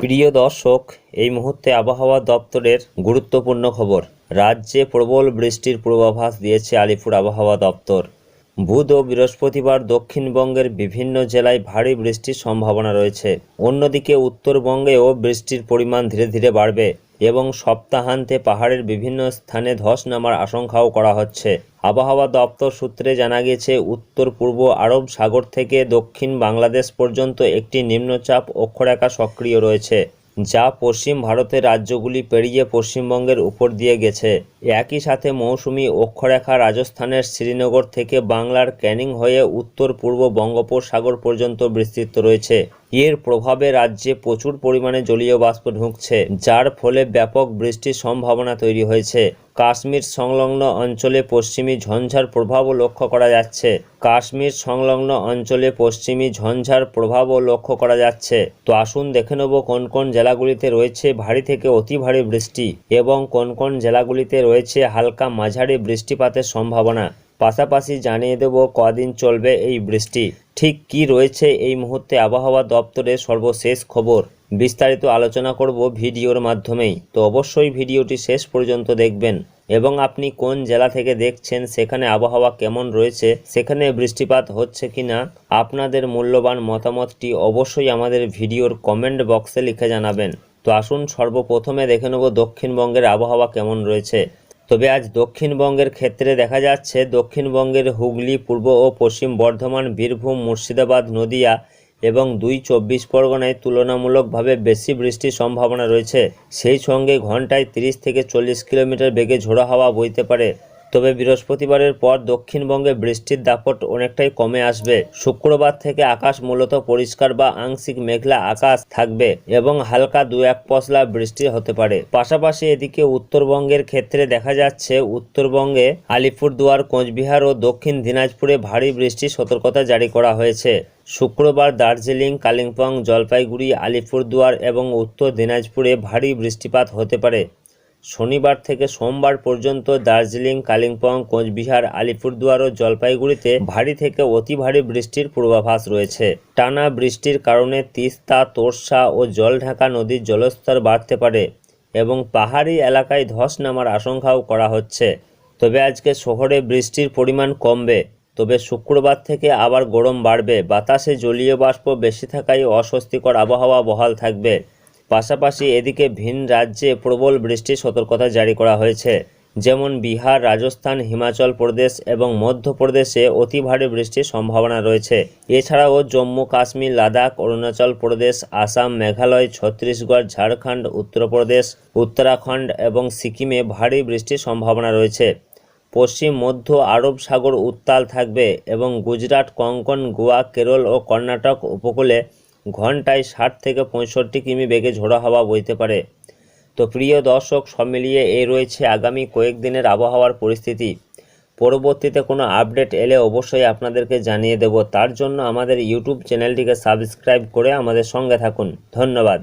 প্রিয় দর্শক, এই মুহূর্তে আবহাওয়া দপ্তরের গুরুত্বপূর্ণ খবর। রাজ্যে প্রবল বৃষ্টির পূর্বাভাস দিয়েছে আলিপুর আবহাওয়া দপ্তর। বুধ ও বৃহস্পতিবার দক্ষিণবঙ্গের বিভিন্ন জেলায় ভারী বৃষ্টির সম্ভাবনা রয়েছে। অন্যদিকে উত্তরবঙ্গেও বৃষ্টির পরিমাণ ধীরে ধীরে বাড়বে। এবং সপ্তাহান্তে পাহাড়ের বিভিন্ন স্থানে ধস নামার আশঙ্কাও করা হচ্ছে। আবহাওয়া দপ্তর সূত্রে জানা গেছে উত্তর পূর্ব আরব সাগর থেকে দক্ষিণ বাংলাদেশ পর্যন্ত একটি নিম্নচাপ অক্ষরেখা সক্রিয় রয়েছে, যা পশ্চিম ভারতের রাজ্যগুলি পেরিয়ে পশ্চিমবঙ্গের উপর দিয়ে গেছে। একই সাথে মৌসুমি অক্ষরেখা রাজস্থানের শ্রীনগর থেকে বাংলার ক্যানিং হয়ে উত্তর পূর্ব বঙ্গোপসাগর পর্যন্ত বিস্তৃত রয়েছে। এর প্রভাবে রাজ্যে প্রচুর পরিমাণে জলীয় বাষ্প ঢুকছে, যার ফলে ব্যাপক বৃষ্টির সম্ভাবনা তৈরি হয়েছে। কাশ্মীর সংলগ্ন অঞ্চলে পশ্চিমী ঝঞ্ঝার প্রভাবও লক্ষ্য করা যাচ্ছে। কাশ্মীর সংলগ্ন অঞ্চলে পশ্চিমী ঝঞ্ঝার প্রভাবও লক্ষ্য করা যাচ্ছে। তো আসুন দেখে নেব কোন কোন জেলাগুলিতে রয়েছে ভারী থেকে অতি ভারী বৃষ্টি এবং কোন কোন জেলাগুলিতে রয়েছে হালকা মাঝারি বৃষ্টিপাতের সম্ভাবনা। পাশাপাশি জানিয়ে দেব কদিন চলবে এই বৃষ্টি। ঠিক কি রয়েছে এই মুহূর্তে আবহাওয়া দপ্তরের সর্বশেষ খবর? বিস্তারিত আলোচনা করব ভিডিওর মাধ্যমেই। তো অবশ্যই ভিডিওটি শেষ পর্যন্ত দেখবেন। এবং আপনি কোন জেলা থেকে দেখছেন, সেখানে আবহাওয়া কেমন রয়েছে, সেখানে বৃষ্টিপাত হচ্ছে কি না আপনাদের মূল্যবান মতামতটি অবশ্যই আমাদের ভিডিওর কমেন্ট বক্সে লিখে জানাবেন। তো আসুন সর্বপ্রথমে দেখে নেব দক্ষিণবঙ্গের আবহাওয়া কেমন রয়েছে। তবে আজ দক্ষিণবঙ্গের ক্ষেত্রে দেখা যাচ্ছে দক্ষিণবঙ্গের হুগলি, পূর্ব ও পশ্চিম বর্ধমান, বীরভূম, মুর্শিদাবাদ, নদিয়া এবং দুই চব্বিশ পরগনায় তুলনামূলকভাবে বেশি বৃষ্টির সম্ভাবনা রয়েছে। সেই সঙ্গে ঘন্টায় তিরিশ থেকে চল্লিশ কিলোমিটার বেগে ঝোড়ো হাওয়া বইতে পারে। তবে বৃহস্পতিবারের পর দক্ষিণবঙ্গে বৃষ্টির দাপট অনেকটাই কমে আসবে। শুক্রবার থেকে আকাশ মূলত পরিষ্কার বা আংশিক মেঘলা আকাশ থাকবে এবং হালকা দু এক পশলা বৃষ্টি হতে পারে। পাশাপাশি এদিকে উত্তরবঙ্গের ক্ষেত্রে দেখা যাচ্ছে, উত্তরবঙ্গে আলিপুরদুয়ার, কোচবিহার ও দক্ষিণ দিনাজপুরে ভারী বৃষ্টির সতর্কতা জারি করা হয়েছে। শুক্রবার দার্জিলিং, কালিম্পং, জলপাইগুড়ি, আলিপুরদুয়ার এবং উত্তর দিনাজপুরে ভারী বৃষ্টিপাত হতে পারে। শনিবার থেকে সোমবার পর্যন্ত দার্জিলিং, কালিম্পং, কোচবিহার, আলিপুরদুয়ার ও জলপাইগুড়িতে ভারী থেকে অতি ভারী বৃষ্টির পূর্বাভাস রয়েছে। টানা বৃষ্টির কারণে তিস্তা তোরসা ও জলঢাকা নদীর জলস্তর বাড়তে পারে এবং পাহাড়ি এলাকায় ধস নামার আশঙ্কাও করা হচ্ছে। তবে আজকে শহরে বৃষ্টির পরিমাণ কমবে। তবে শুক্রবার থেকে আবার গরম বাড়বে। বাতাসে জলীয় বাষ্প বেশি থাকায় অস্বস্তিকর আবহাওয়া বহাল থাকবে। পাশাপাশি এদিকে ভিন রাজ্যে প্রবল বৃষ্টির সতর্কতা জারি করা হয়েছে। যেমন বিহার, রাজস্থান, হিমাচল প্রদেশ এবং মধ্যপ্রদেশে অতি ভারী বৃষ্টির সম্ভাবনা রয়েছে। এছাড়াও জম্মু, কাশ্মীর, লাদাখ, অরুণাচল প্রদেশ, আসাম, মেঘালয়, ছত্তিশগড়, ঝাড়খণ্ড, উত্তরপ্রদেশ, উত্তরাখণ্ড এবং সিকিমে ভারী বৃষ্টির সম্ভাবনা রয়েছে। পশ্চিম, মধ্য আরব সাগর উত্তাল থাকবে এবং গুজরাট, কঙ্কন, গোয়া, কেরল ও কর্ণাটক উপকূলে ঘন্টায় ষাট থেকে পঁয়ষট্টি কিমি বেগে ঝোড়ো হাওয়া বইতে পারে। তো প্রিয় দর্শক, সব মিলিয়ে এ রয়েছে আগামী কয়েকদিনের আবহাওয়ার পরিস্থিতি। পরবর্তীতে কোনো আপডেট এলে অবশ্যই আপনাদেরকে জানিয়ে দেব। তার জন্য আমাদের ইউটিউব চ্যানেলটিকে সাবস্ক্রাইব করে আমাদের সঙ্গে থাকুন। ধন্যবাদ।